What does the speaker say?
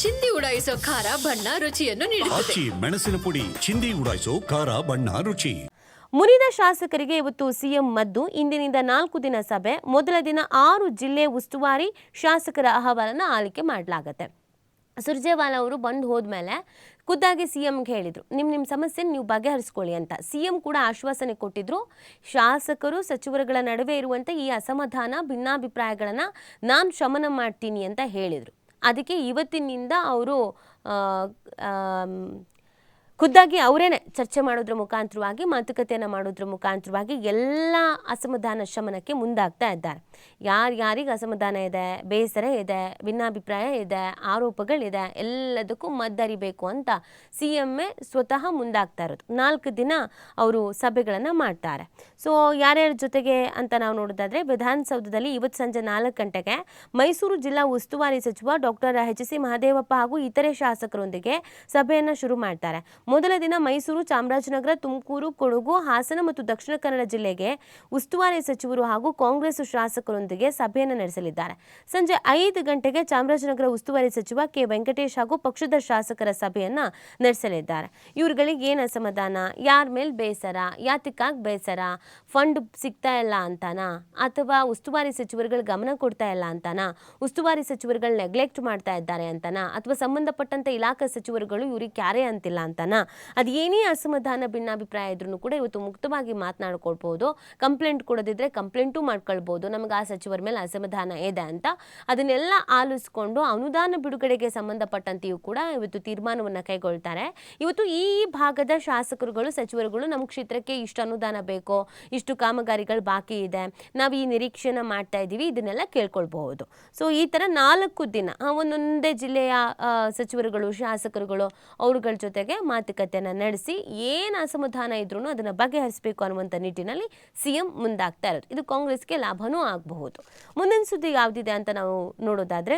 ಚಿಂದಿ ಉಡಾಯಿಸೋ ಖಾರ ಬಣ್ಣ ರುಚಿಯನ್ನು ನೀಡುತ್ತದೆ. ಆಚಿ ಮೆಣಸಿನ ಪುಡಿ ಚಿಂದಿ ಉಡಾಯಿಸೋ ಖಾರ ಬಣ್ಣ ರುಚಿ. ಮುನಿದ ಶಾಸಕರಿಗೆ ಇವತ್ತು ಸಿಎಂ ಮದ್ದು. ಇಂದಿನಿಂದ ನಾಲ್ಕು ದಿನ ಸಭೆ. ಮೊದಲ ದಿನ ಆರು ಜಿಲ್ಲೆ ಉಸ್ತುವಾರಿ ಶಾಸಕರ ಅಹವಾಲನ್ನ ಆಲಿಕೆ ಮಾಡಲಾಗತ್ತೆ. ಸುರ್ಜೇವಾಲ ಅವರು ಬಂದು ಹೋದ್ಮೇಲೆ ಖುದ್ದಾಗಿ ಸಿ ಎಂಗೆ ಹೇಳಿದರು. ನಿಮ್ಮ ನಿಮ್ಮ ಸಮಸ್ಯೆ ನೀವು ಬಗೆಹರಿಸ್ಕೊಳ್ಳಿ ಅಂತ. ಸಿ ಎಂ ಕೂಡ ಆಶ್ವಾಸನೆ ಕೊಟ್ಟಿದ್ರು. ಶಾಸಕರು ಸಚಿವರುಗಳ ನಡುವೆ ಇರುವಂಥ ಈ ಅಸಮಾಧಾನ ಭಿನ್ನಾಭಿಪ್ರಾಯಗಳನ್ನು ನಾನು ಶಮನ ಮಾಡ್ತೀನಿ ಅಂತ ಹೇಳಿದರು. ಅದಕ್ಕೆ ಇವತ್ತಿನಿಂದ ಅವರು ಖುದ್ದಾಗಿ ಅವರೇನೆ ಚರ್ಚೆ ಮಾಡೋದ್ರ ಮುಖಾಂತರವಾಗಿ, ಮಾತುಕತೆಯನ್ನು ಮಾಡೋದ್ರ ಮುಖಾಂತರವಾಗಿ ಎಲ್ಲ ಅಸಮಾಧಾನ ಶಮನಕ್ಕೆ ಮುಂದಾಗ್ತಾ ಇದ್ದಾರೆ. ಯಾರ್ಯಾರಿಗೆ ಅಸಮಾಧಾನ ಇದೆ, ಬೇಸರ ಇದೆ, ಭಿನ್ನಾಭಿಪ್ರಾಯ ಇದೆ ಆರೋಪಗಳಿದೆ ಎಲ್ಲದಕ್ಕೂ ಮದ್ದರಿಬೇಕು ಅಂತ ಸಿ ಎಮ್ಮೆ ಸ್ವತಃ ಮುಂದಾಗ್ತಾ ಇರೋದು. ನಾಲ್ಕು ದಿನ ಅವರು ಸಭೆಗಳನ್ನು ಮಾಡ್ತಾರೆ. ಸೊ, ಯಾರ್ಯಾರ ಜೊತೆಗೆ ಅಂತ ನಾವು ನೋಡೋದಾದ್ರೆ, ವಿಧಾನಸೌಧದಲ್ಲಿ ಇವತ್ತು ಸಂಜೆ ನಾಲ್ಕು ಗಂಟೆಗೆ ಮೈಸೂರು ಜಿಲ್ಲಾ ಉಸ್ತುವಾರಿ ಸಚಿವ ಡಾಕ್ಟರ್ ಎಚ್ ಸಿ ಮಹದೇವಪ್ಪ ಹಾಗೂ ಇತರೆ ಶಾಸಕರೊಂದಿಗೆ ಸಭೆಯನ್ನು ಶುರು ಮಾಡ್ತಾರೆ. ಮೊದಲ ದಿನ ಮೈಸೂರು, ಚಾಮರಾಜನಗರ, ತುಮಕೂರು, ಕೊಡಗು, ಹಾಸನ ಮತ್ತು ದಕ್ಷಿಣ ಕನ್ನಡ ಜಿಲ್ಲೆಗೆ ಉಸ್ತುವಾರಿ ಸಚಿವರು ಹಾಗೂ ಕಾಂಗ್ರೆಸ್ ಶಾಸಕರೊಂದಿಗೆ ಸಭೆಯನ್ನು ನಡೆಸಲಿದ್ದಾರೆ. ಸಂಜೆ ಐದು ಗಂಟೆಗೆ ಚಾಮರಾಜನಗರ ಉಸ್ತುವಾರಿ ಸಚಿವ ಕೆ. ವೆಂಕಟೇಶ್ ಹಾಗೂ ಪಕ್ಷದ ಶಾಸಕರ ಸಭೆಯನ್ನ ನಡೆಸಲಿದ್ದಾರೆ. ಇವ್ರುಗಳಿಗೆ ಏನು ಅಸಮಾಧಾನ? ಯಾರ ಮೇಲೆ ಬೇಸರ? ಯಾತಕ್ಕಾಗಿ ಬೇಸರ? ಫಂಡ್ ಸಿಗ್ತಾ ಇಲ್ಲ ಅಂತಾನಾ? ಅಥವಾ ಉಸ್ತುವಾರಿ ಸಚಿವರುಗಳು ಗಮನ ಕೊಡ್ತಾ ಇಲ್ಲ ಅಂತಾನಾ? ಉಸ್ತುವಾರಿ ಸಚಿವರುಗಳು ನೆಗ್ಲೆಕ್ಟ್ ಮಾಡ್ತಾ ಇದ್ದಾರೆ ಅಂತಾನಾ? ಅಥವಾ ಸಂಬಂಧಪಟ್ಟಂತ ಇಲಾಖಾ ಸಚಿವರುಗಳು ಇವ್ರಿಗೆ ಕ್ಯಾರೆ ಅಂತಿಲ್ಲ ಅಂತಾನಾ? ಅದು ಏನೇ ಅಸಮಾಧಾನ, ಭಿನ್ನಾಭಿಪ್ರಾಯ ಇದ್ರೂ ಕೂಡ ಇವತ್ತು ಮುಕ್ತವಾಗಿ ಮಾತನಾಡ್ಕೊಳ್ಬೋದು. ಕಂಪ್ಲೇಂಟ್ ಕೊಡೋದಿದ್ರೆ ಕಂಪ್ಲೇಂಟು ಮಾಡ್ಕೊಳ್ಬೋದು. ನಮಗೆ ಆ ಸಚಿವರ ಮೇಲೆ ಅಸಮಾಧಾನ ಇದೆ ಅಂತ ಅದನ್ನೆಲ್ಲ ಆಲಿಸ್ಕೊಂಡು ಅನುದಾನ ಬಿಡುಗಡೆಗೆ ಸಂಬಂಧಪಟ್ಟಂತೆಯೂ ಕೂಡ ಇವತ್ತು ತೀರ್ಮಾನವನ್ನು ಕೈಗೊಳ್ತಾರೆ. ಇವತ್ತು ಈ ಭಾಗದ ಶಾಸಕರುಗಳು, ಸಚಿವರುಗಳು ನಮ್ಮ ಕ್ಷೇತ್ರಕ್ಕೆ ಇಷ್ಟು ಅನುದಾನ ಬೇಕೋ, ಇಷ್ಟು ಕಾಮಗಾರಿಗಳು ಬಾಕಿ ಇದೆ, ನಾವು ಈ ನಿರೀಕ್ಷೆನ ಮಾಡ್ತಾ ಇದ್ದೀವಿ, ಇದನ್ನೆಲ್ಲ ಕೇಳ್ಕೊಳ್ಬಹುದು. ಸೊ ಈ ಥರ ನಾಲ್ಕು ದಿನ ಒಂದೊಂದೇ ಜಿಲ್ಲೆಯ ಸಚಿವರುಗಳು, ಶಾಸಕರುಗಳು, ಅವರುಗಳ ಜೊತೆಗೆ ಮಾತುಕತೆಯನ್ನು ನಡೆಸಿ ಏನು ಅಸಮಾಧಾನ ಇದ್ರೂ ಅದನ್ನು ಬಗೆಹರಿಸಬೇಕು ಅನ್ನುವಂಥ ನಿಟ್ಟಿನಲ್ಲಿ ಸಿ ಎಂ ಮುಂದಾಗ್ತಾ ಇರೋದು. ಇದು ಕಾಂಗ್ರೆಸ್ಗೆ ಲಾಭನೂ ಆಗಬಹುದು. ಮುಂದಿನ ಸುದ್ದಿ ಯಾವುದಿದೆ ಅಂತ ನಾವು ನೋಡೋದಾದ್ರೆ